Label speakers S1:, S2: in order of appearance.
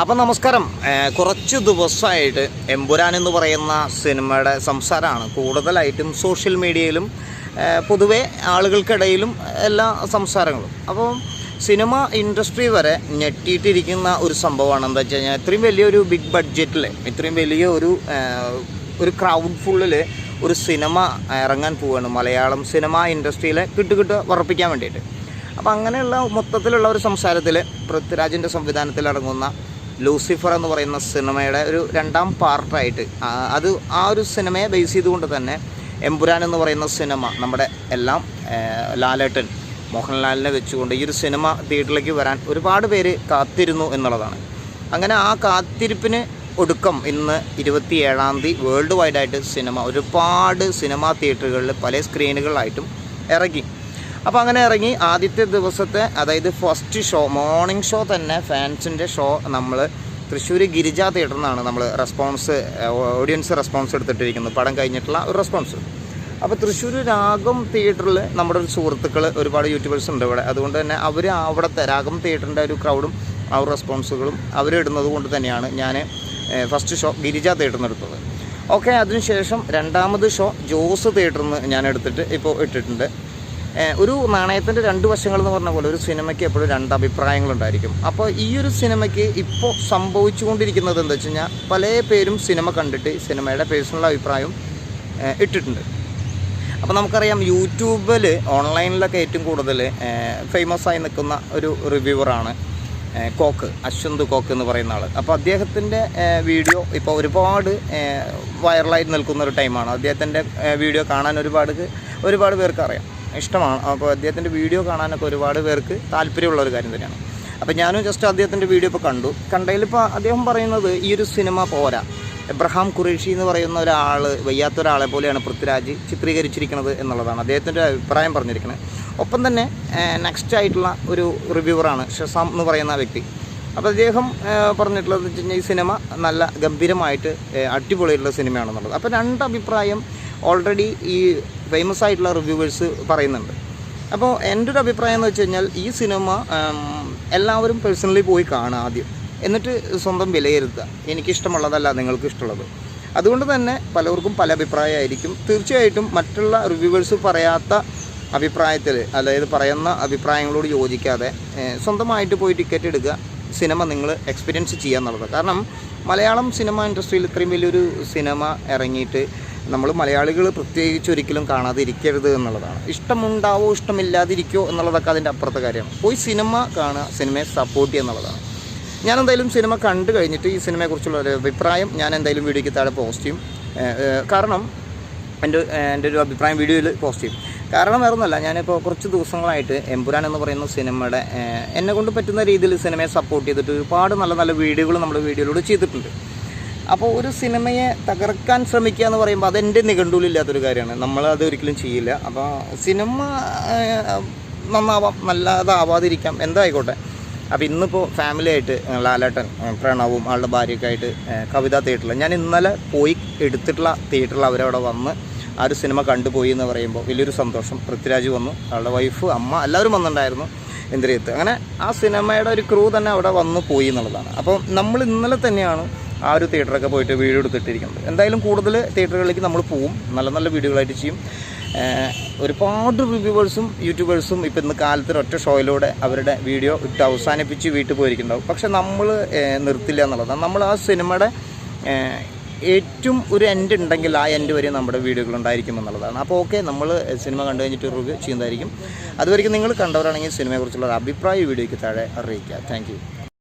S1: അപ്പം നമസ്കാരം. കുറച്ച് ദിവസമായിട്ട് എമ്പുരാൻ എന്ന് പറയുന്ന സിനിമയുടെ സംസാരമാണ്. കൂടുതലായിട്ടും സോഷ്യൽ മീഡിയയിലും പൊതുവെ ആളുകൾക്കിടയിലും എല്ലാ സംസാരങ്ങളും. അപ്പോൾ സിനിമ ഇൻഡസ്ട്രി വരെ ഞെട്ടിയിട്ടിരിക്കുന്ന ഒരു സംഭവമാണ് എന്താ വെച്ച് കഴിഞ്ഞാൽ ഇത്രയും വലിയൊരു ബിഗ് ബഡ്ജറ്റിൽ ഇത്രയും വലിയ ഒരു ഒരു ക്രൗഡ് ഫുള്ളിൽ ഒരു സിനിമ ഇറങ്ങാൻ പോവുകയാണ്. മലയാളം സിനിമ ഇൻഡസ്ട്രിയിലെ കിട്ടുകിട്ട് ഉറപ്പിക്കാൻ വേണ്ടിയിട്ട്. അപ്പോൾ അങ്ങനെയുള്ള മൊത്തത്തിലുള്ള ഒരു സംസാരത്തിൽ പൃഥ്വിരാജിന്റെ സംവിധാനത്തിൽ ഇറങ്ങുന്ന ലൂസിഫർ എന്ന് പറയുന്ന സിനിമയുടെ ഒരു രണ്ടാം പാർട്ടായിട്ട്. അത് ആ ഒരു സിനിമയെ ബേസ് ചെയ്തുകൊണ്ട് തന്നെ എമ്പുരാൻ എന്ന് പറയുന്ന സിനിമ നമ്മുടെ എല്ലാം ലാലേട്ടൻ മോഹൻലാലിനെ വെച്ചുകൊണ്ട് ഈ ഒരു സിനിമ തിയേറ്ററിലേക്ക് വരാൻ ഒരുപാട് പേര് കാത്തിരുന്നു എന്നുള്ളതാണ്. അങ്ങനെ ആ കാത്തിരിപ്പിന് ഒടുക്കം ഇന്ന് ഇരുപത്തി ഏഴാം തീയതി വേൾഡ് വൈഡായിട്ട് സിനിമ ഒരുപാട് സിനിമാ തിയേറ്ററുകളിൽ പല സ്ക്രീനുകളിലായിട്ടും ഇറങ്ങി. അപ്പോൾ അങ്ങനെ ഇറങ്ങി ആദ്യത്തെ ദിവസത്തെ അതായത് ഫസ്റ്റ് ഷോ മോർണിംഗ് ഷോ തന്നെ ഫാൻസിന്റെ ഷോ നമ്മൾ തൃശ്ശൂർ ഗിരിജ തിയേറ്ററിൽ നിന്നാണ് നമ്മൾ റെസ്പോൺസ് ഓഡിയൻസ് റെസ്പോൺസ് എടുത്തിട്ടിരിക്കുന്നത്. പടം കഴിഞ്ഞിട്ടുള്ള ഒരു റെസ്പോൺസ് അപ്പോൾ തൃശ്ശൂർ രാഗം തിയേറ്ററിൽ നമ്മുടെ ഒരു സുഹൃത്തുക്കൾ ഒരുപാട് യൂട്യൂബേഴ്സ് ഉണ്ട് ഇവിടെ. അതുകൊണ്ട് തന്നെ അവർ അവിടുത്തെ രാഗം തിയേറ്ററിന്റെ ഒരു ക്രൗഡും ആ റെസ്പോൺസുകളും അവരിടുന്നത് കൊണ്ട് തന്നെയാണ് ഞാൻ ഫസ്റ്റ് ഷോ ഗിരിജ തിയേറ്ററിൽ നിന്ന് എടുത്തത്. ഓക്കെ അതിനുശേഷം രണ്ടാമത് ഷോ ജോസ് തിയേറ്ററിൽ നിന്ന് ഞാൻ എടുത്തിട്ട് ഇപ്പോൾ ഇട്ടിട്ടുണ്ട്. ഒരു നാണയത്തിന്റെ രണ്ട് വശങ്ങൾ എന്ന് പറഞ്ഞ പോലെ ഒരു സിനിമയ്ക്ക് എപ്പോഴും രണ്ട് അഭിപ്രായങ്ങളുണ്ടായിരിക്കും അപ്പോൾ ഈ ഒരു സിനിമയ്ക്ക് ഇപ്പോൾ സംഭവിച്ചുകൊണ്ടിരിക്കുന്നത് എന്താ വെച്ച് കഴിഞ്ഞാൽ പല പേരും സിനിമ കണ്ടിട്ട് സിനിമയുടെ പേഴ്സണൽ അഭിപ്രായം ഇട്ടിട്ടുണ്ട്. അപ്പോൾ നമുക്കറിയാം യൂട്യൂബിൽ ഓൺലൈനിലൊക്കെ ഏറ്റവും കൂടുതൽ ഫേമസ് ആയി നിൽക്കുന്ന ഒരു റിവ്യൂവറാണ് കോക്ക് അശ്വന്ത് കോക്ക് എന്ന് പറയുന്ന ആൾ അപ്പോൾ അദ്ദേഹത്തിന്റെ വീഡിയോ ഇപ്പോൾ ഒരുപാട് വൈറലായി നിൽക്കുന്ന ഒരു ടൈമാണ്. അദ്ദേഹത്തിന്റെ വീഡിയോ കാണാൻ ഒരുപാട് ഒരുപാട് പേർക്ക് അറിയാം. ഇഷ്ടമാണ്. അപ്പോൾ അദ്ദേഹത്തിന്റെ വീഡിയോ കാണാനൊക്കെ ഒരുപാട് പേർക്ക് താല്പര്യമുള്ള ഒരു കാര്യം തന്നെയാണ്. അപ്പോൾ ഞാനും ജസ്റ്റ് അദ്ദേഹത്തിന്റെ വീഡിയോ ഇപ്പോൾ കണ്ടു. കണ്ടതിൽ ഇപ്പോൾ അദ്ദേഹം പറയുന്നത് ഈ ഒരു സിനിമ പോരാ. എബ്രഹാം ഖുറേഷി എന്ന് പറയുന്ന ഒരാൾ വയ്യാത്ത ഒരാളെ പോലെയാണ് പൃഥ്വിരാജ് ചിത്രീകരിച്ചിരിക്കുന്നത് എന്നുള്ളതാണ് അദ്ദേഹത്തിന്റെ അഭിപ്രായം പറഞ്ഞിരിക്കുന്നത്. ഒപ്പം തന്നെ നെക്സ്റ്റ് ആയിട്ടുള്ള ഒരു റിവ്യൂവറാണ് ഷസാം എന്ന് പറയുന്ന വ്യക്തി. അപ്പോൾ അദ്ദേഹം പറഞ്ഞിട്ടുള്ളത് വെച്ച് കഴിഞ്ഞാൽ ഈ സിനിമ നല്ല ഗംഭീരമായിട്ട് അടിപൊളിയുള്ള സിനിമയാണെന്നുള്ളത്. അപ്പോൾ രണ്ട് അഭിപ്രായം ഓൾറെഡി ഈ ഫേമസ് ആയിട്ടുള്ള റിവ്യൂവേഴ്സ് പറയുന്നുണ്ട്. അപ്പോൾ എന്റെ ഒരു അഭിപ്രായം എന്ന് വെച്ച് കഴിഞ്ഞാൽ ഈ സിനിമ എല്ലാവരും പേഴ്സണലി പോയി കാണുക ആദ്യം. എന്നിട്ട് സ്വന്തം വിലയിരുത്തുക. എനിക്കിഷ്ടമുള്ളതല്ല നിങ്ങൾക്ക് ഇഷ്ടമുള്ളത് അതുകൊണ്ട് തന്നെ പലർക്കും പല അഭിപ്രായമായിരിക്കും. തീർച്ചയായിട്ടും മറ്റുള്ള റിവ്യൂവേഴ്സ് പറയാത്ത അഭിപ്രായത്തിൽ അതായത് പറയുന്ന അഭിപ്രായങ്ങളോട് യോജിക്കാതെ സ്വന്തമായിട്ട് പോയി ടിക്കറ്റ് എടുക്കുക സിനിമ നിങ്ങൾ എക്സ്പീരിയൻസ് ചെയ്യുക എന്നുള്ളത്. കാരണം മലയാളം സിനിമ ഇൻഡസ്ട്രിയിൽ ഇത്രയും വലിയൊരു സിനിമ ഇറങ്ങിയിട്ട് നമ്മൾ മലയാളികൾ പ്രത്യേകിച്ച് ഒരിക്കലും കാണാതെ ഇരിക്കരുത് എന്നുള്ളതാണ്. ഇഷ്ടമുണ്ടാവോ ഇഷ്ടമില്ലാതിരിക്കോ എന്നുള്ളതൊക്കെ അതിന്റെ അപ്പുറത്തെ കാര്യമാണ്. പോയി സിനിമ കാണുക സിനിമയെ സപ്പോർട്ട് ചെയ്യുക എന്നുള്ളതാണ്. ഞാൻ എന്തായാലും സിനിമ കണ്ടു കഴിഞ്ഞിട്ട് ഈ സിനിമയെക്കുറിച്ചുള്ള ഒരു അഭിപ്രായം ഞാൻ എന്തായാലും വീഡിയോയ്ക്ക് താഴെ പോസ്റ്റ് ചെയ്യും. കാരണം എന്റെ എന്റെ ഒരു അഭിപ്രായം വീഡിയോയിൽ പോസ്റ്റ് ചെയ്യും. കാരണം വേറെ ഒന്നുമല്ല ഞാനിപ്പോൾ കുറച്ച് ദിവസങ്ങളായിട്ട് എമ്പുരാൻ എന്ന് പറയുന്ന സിനിമയുടെ എന്നെ കൊണ്ട് പറ്റുന്ന രീതിയിൽ സിനിമയെ സപ്പോർട്ട് ചെയ്തിട്ട് ഒരുപാട് നല്ല നല്ല വീഡിയോകൾ നമ്മൾ വീഡിയോയിലൂടെ ചെയ്തിട്ടുണ്ട്. അപ്പോൾ ഒരു സിനിമയെ തകർക്കാൻ ശ്രമിക്കുക എന്ന് പറയുമ്പോൾ അതെന്റെ നിഘണ്ടുവിലില്ലാത്തൊരു കാര്യമാണ്. നമ്മൾ അത് ഒരിക്കലും ചെയ്യില്ല. അപ്പോൾ സിനിമ നന്നാവാം. നല്ലതാവാതിരിക്കാം. എന്തായിക്കോട്ടെ. അപ്പോൾ ഇന്നിപ്പോൾ ഫാമിലിയായിട്ട് ലാലേട്ടൻ പ്രണവും ആളുടെ ഭാര്യയൊക്കെ ആയിട്ട് കവിത തിയേറ്ററിൽ ഞാൻ ഇന്നലെ പോയി എടുത്തിട്ടുള്ള തിയേറ്ററിൽ അവരവിടെ വന്ന് ആ ഒരു സിനിമ കണ്ടുപോയി എന്ന് പറയുമ്പോൾ വലിയൊരു സന്തോഷം. പൃഥ്വിരാജ് വന്നു. ആളുടെ വൈഫ് അമ്മ എല്ലാവരും വന്നിട്ടുണ്ടായിരുന്നു ഇന്ദ്രിയത്ത് അങ്ങനെ ആ സിനിമയുടെ ഒരു ക്രൂ തന്നെ അവിടെ വന്ന് പോയി എന്നുള്ളതാണ്. അപ്പോൾ നമ്മൾ ഇന്നലെ തന്നെയാണ് ആ ഒരു തിയേറ്ററൊക്കെ പോയിട്ട് വീഡിയോ എടുത്തിട്ടിരിക്കുന്നത്. എന്തായാലും കൂടുതൽ തിയേറ്ററുകളിലേക്ക് നമ്മൾ പോവും. നല്ല നല്ല വീഡിയോകളായിട്ട് ചെയ്യും. ഒരുപാട് റിവ്യൂവേഴ്സും യൂട്യൂബേഴ്സും ഇപ്പം ഇന്ന് കാലത്ത് ഒറ്റ ഷോയിലൂടെ അവരുടെ വീഡിയോ ഇട്ട് അവസാനിപ്പിച്ച് വീട്ടിൽ പോയിരിക്കുന്നുണ്ടാവും. പക്ഷെ നമ്മൾ നിർത്തില്ല എന്നുള്ളതാണ് നമ്മൾ ആ സിനിമയുടെ ഏറ്റവും ഒരു എൻഡ് ഉണ്ടെങ്കിൽ ആ എൻഡ് വരെ നമ്മുടെ വീഡിയോകൾ ഉണ്ടായിരിക്കും എന്നുള്ളതാണ്. അപ്പോൾ ഓക്കെ നമ്മൾ സിനിമ കണ്ടു കഴിഞ്ഞിട്ട് റിവ്യൂ ചെയ്യുന്നതായിരിക്കും. അതുവരെയും നിങ്ങൾ കണ്ടവരാണെങ്കിൽ സിനിമയെക്കുറിച്ചുള്ള അഭിപ്രായ വീഡിയോയ്ക്ക് താഴെ അറിയിക്കുക. താങ്ക്